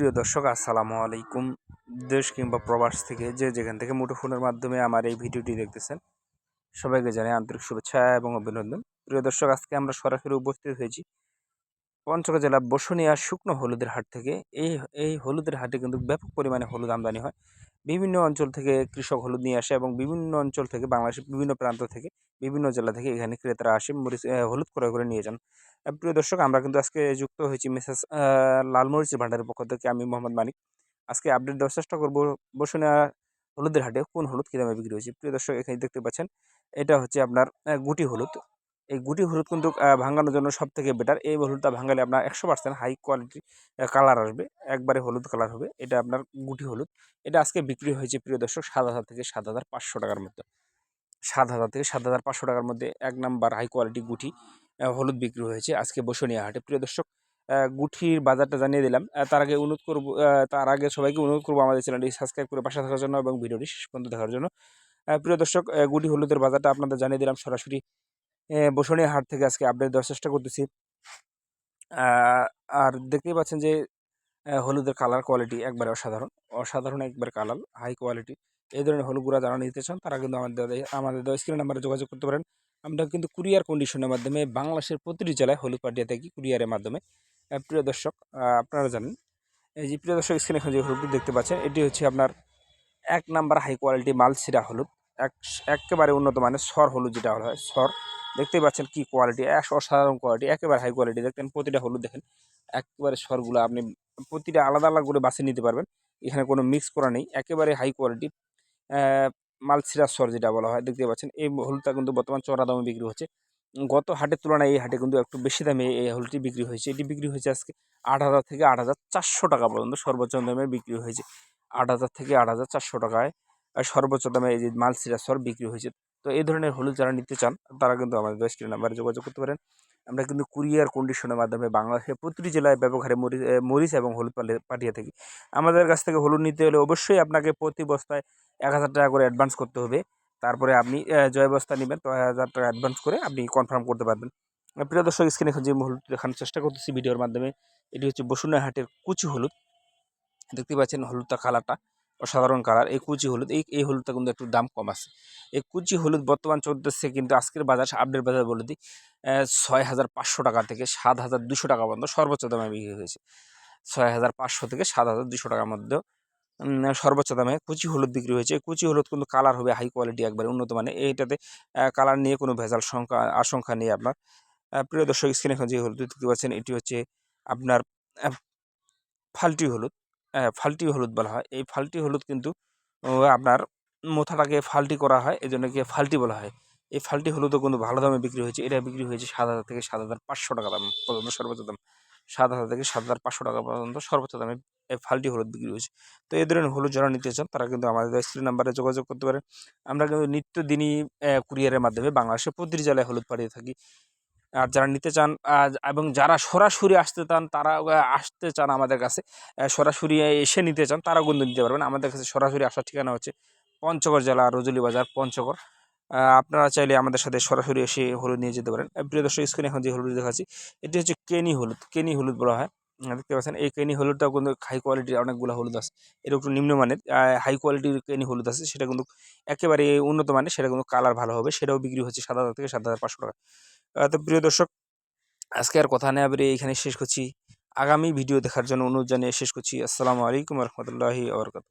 প্রিয় দর্শক, আসসালামু আলাইকুম। দেশ কিংবা প্রবাস থেকে যে যেখান থেকে মুঠোফোনের মাধ্যমে আমার এই ভিডিওটি দেখতেছেন, সবাইকে জানাই আন্তরিক শুভেচ্ছা এবং অভিনন্দন। প্রিয় দর্শক, আজকে আমরা সরাসরি উপস্থিত হয়েছি পঞ্চগড় জেলা বসুনিয়া শুকনো হলুদের হাট থেকে। এই এই হলুদের হাটে কিন্তু ব্যাপক পরিমাণে হলুদ আমদানি হয়। বিভিন্ন অঞ্চল থেকে কৃষক হলুদ নিয়ে আসে এবং বিভিন্ন অঞ্চল থেকে বাংলাদেশের বিভিন্ন প্রান্ত থেকে বিভিন্ন জেলা থেকে এখানে ক্রেতারা আসে, মরিচ হলুদ ক্রয় করে নিয়ে যান। প্রিয় দর্শক, আমরা কিন্তু আজকে যুক্ত হয়েছি মেসেজ লালমরিচের ভান্ডারের পক্ষ থেকে আমি মোহাম্মদ মানিক। আজকে আপডেট দেওয়ার চেষ্টা করব বসুনিয়া হলুদের হাটে কোন হলুদ কী দামে বিক্রি হয়েছে। প্রিয় দর্শক, এখানে দেখতে পাচ্ছেন, এটা হচ্ছে আপনার গুটি হলুদ। এই গুটি হলুদ কিন্তু ভাঙানোর জন্য সব থেকে বেটার এই হলুদটা ভাঙালে আপনার একশো পার্সেন্ট হাই কোয়ালিটি কালার আসবে। একবারে হলুদ কালার হবে। এটা আপনার গুটি হলুদ। এটা আজকে বিক্রি হয়েছে, প্রিয় দর্শক, সাত হাজার থেকে সাত হাজার পাঁচশো টাকার মধ্যে সাত হাজার থেকে সাত হাজার পাঁচশো টাকার মধ্যে এক নাম্বার হাই কোয়ালিটি গুটি হলুদ বিক্রি হয়েছে আজকে বসুনিয়া হাটে প্রিয় দর্শক গুঠির বাজারটা জানিয়ে দিলাম। তার আগে অনুরোধ করব তার আগে সবাইকে অনুরোধ করব আমাদের চ্যানেলটি সাবস্ক্রাইব করে পাশে থাকার জন্য এবং ভিডিওটি শেষ পর্যন্ত দেখার জন্য। প্রিয় দর্শক গুটি হলুদের বাজারটা আপনাদের জানিয়ে দিলাম সরাসরি। বসুনিয়া হাট থেকে আজকে আপডেট দেওয়ার চেষ্টা করতেছি। আর দেখতেই পাচ্ছেন যে হলুদের কালার কোয়ালিটি একবারে অসাধারণ। অসাধারণ একবার কালার, হাই কোয়ালিটি। এই ধরনের হলুদগুলো যারা নিতে চান, তারা কিন্তু আমাদের আমাদের স্ক্রিন নাম্বারে যোগাযোগ করতে পারেন। আমরা কিন্তু কুরিয়ার কন্ডিশনের মাধ্যমে বাংলাদেশের প্রতিটি জেলায় হলুদ পাঠিয়ে থাকি কুরিয়ারের মাধ্যমে। প্রিয় দর্শক আপনারা জানেন, এই যে প্রিয় দর্শক স্ক্রিনে এখন যে হলুদটি দেখতে পাচ্ছেন, এটি হচ্ছে আপনার এক নাম্বার হাই কোয়ালিটি মালসিরা হলুদ। এক, একেবারে উন্নত মানের সর হলুদ যেটা হয় সর দেখতেই পাচ্ছেন কি কোয়ালিটি এক অসাধারণ কোয়ালিটি, একেবারে হাই কোয়ালিটি। দেখতেন, প্রতিটা হলুদ দেখেন, একেবারে সরগুলো আপনি প্রতিটা আলাদা আলাদা করে বাছে নিতে পারবেন। এখানে কোনো মিক্স করা নেই। একেবারে হাই কোয়ালিটি মালসিরা সর যেটা বলা হয়, দেখতে পাচ্ছেন? এই হলুদটা কিন্তু বর্তমান চড়া দামে বিক্রি হচ্ছে। গত হাটের তুলনায় এই হাটে কিন্তু একটু বেশি দামে এই হলুদটি বিক্রি হয়েছে। এটি বিক্রি হয়েছে আজকে আট হাজার থেকে আট হাজার চারশো টাকা পর্যন্ত সর্বোচ্চ দামে বিক্রি হয়েছে। আট হাজার থেকে আট হাজার চারশো টাকায় সর্বোচ্চ দামে এই যে মালসিরা সর বিক্রি হয়েছে। তো এই ধরনের হলুদ যারা নিতে চান, তারা কিন্তু আমাদের স্ক্রিন নাম্বারে যোগাযোগ করতে পারেন। আমরা কিন্তু কুরিয়ার কন্ডিশনের মাধ্যমে বাংলাদেশের প্রতিটি জেলায় ব্যবহারে মরিচ মরিচ এবং হলুদ পাঠিয়ে থাকি। আমাদের কাছ থেকে হলুদ নিতে হলে অবশ্যই আপনাকে প্রতি বস্তায় এক হাজার টাকা করে অ্যাডভান্স করতে হবে। তারপরে আপনি জয় বস্তা নেবেন, তো হাজার টাকা অ্যাডভান্স করে আপনি কনফার্ম করতে পারবেন। প্রিয় দর্শক স্ক্রিনে যে হলুদ দেখানোর চেষ্টা করতেছি ভিডিওর মাধ্যমে, এটি হচ্ছে বসুনিয়া হাটের কুচি হলুদ। দেখতে পাচ্ছেন হলুদটা কালারটা। অসাধারণ কালার। এই কুচি হলুদ, এই এই হলুদটা কিন্তু একটু দাম কম আছে। এই কুচি হলুদ বর্তমান চলতেছে কিন্তু আজকের বাজার আপডেট বাজার বলে দিই ছয় হাজার পাঁচশো টাকা থেকে সাত হাজার দুশো টাকা পর্যন্ত সর্বোচ্চ দামে বিক্রি হয়েছে। ছয় হাজার পাঁচশো থেকে সাত হাজার দুশো টাকার মধ্যে সর্বোচ্চ দামে কুচি হলুদ বিক্রি হয়েছে। এই কুচি হলুদ কিন্তু কালার হবে হাই কোয়ালিটি একবারে উন্নত মানে এইটাতে কালার নিয়ে কোনো ভেজাল সংখ্যা আশঙ্কা নেই আপনার। প্রিয় দর্শক স্ক্রিনে এখন যে হলুদ দেখতে পাচ্ছেন, এটি হচ্ছে আপনার ফাল্টি হলুদ। ফাল্টি হলুদ বলা হয়। এই ফাল্টি হলুদ কিন্তু আপনার মোথাটাকে ফাল্টি করা হয় এই জন্য কি ফাল্টি বলা হয়। এই ফাল্টি হলুদও কিন্তু ভালো দামে বিক্রি হয়েছে। এটা বিক্রি হয়েছে সাত হাজার থেকে সাত হাজার পাঁচশো টাকা দাম পর্যন্ত, সর্বোচ্চ দাম। সাত হাজার থেকে সাত হাজার পাঁচশো টাকা পর্যন্ত সর্বোচ্চ দামে এই ফাল্টি হলুদ বিক্রি হয়েছে। তো এই ধরনের হলুদ যারা নিতে চান, তারা কিন্তু আমাদের স্ত্রী নাম্বারে যোগাযোগ করতে পারেন। আমরা কিন্তু নিত্যদিনই কুরিয়ারের মাধ্যমে বাংলাদেশের প্রতিটি জেলায় হলুদ পাঠিয়ে থাকি। আর যারা নিতে চান এবং যারা সরাসরি আসতে চান, তারা আসতে চান আমাদের কাছে সরাসরি এসে নিতে চান তারা কিন্তু নিতে পারবেন। আমাদের কাছে সরাসরি আসার ঠিকানা হচ্ছে পঞ্চগড় জেলা রজলি বাজার, পঞ্চগড়। আপনারা চাইলে আমাদের সাথে সরাসরি এসে হলুদ নিয়ে যেতে পারেন। প্রিয় দর্শক স্ক্রিনে এখন যে হলুদ দেখাচ্ছি, এটি হচ্ছে কেনি হলুদ কেনি হলুদ বলা হয়। দেখতে পাচ্ছেন, এই কেনি হলুদটাও কিন্তু হাই কোয়ালিটির অনেকগুলো হলুদ আছে। এটা একটু নিম্নমানের হাই কোয়ালিটির কেনি হলুদ আছে, সেটা কিন্তু একেবারে উন্নত মানের, সেটা কিন্তু কালার ভালো হবে, সেটাও বিক্রি হচ্ছে সাত হাজার থেকে সাত হাজার পাঁচশো টাকা। তো প্রিয় দর্শক, আজকে আর কথা নেই আবার এখানে শেষ করছি। আগামী ভিডিও দেখার জন্য অনুরোধ জানিয়ে শেষ করছি। আসসালামু আলাইকুম রহমতুল্লাহি আবরকাত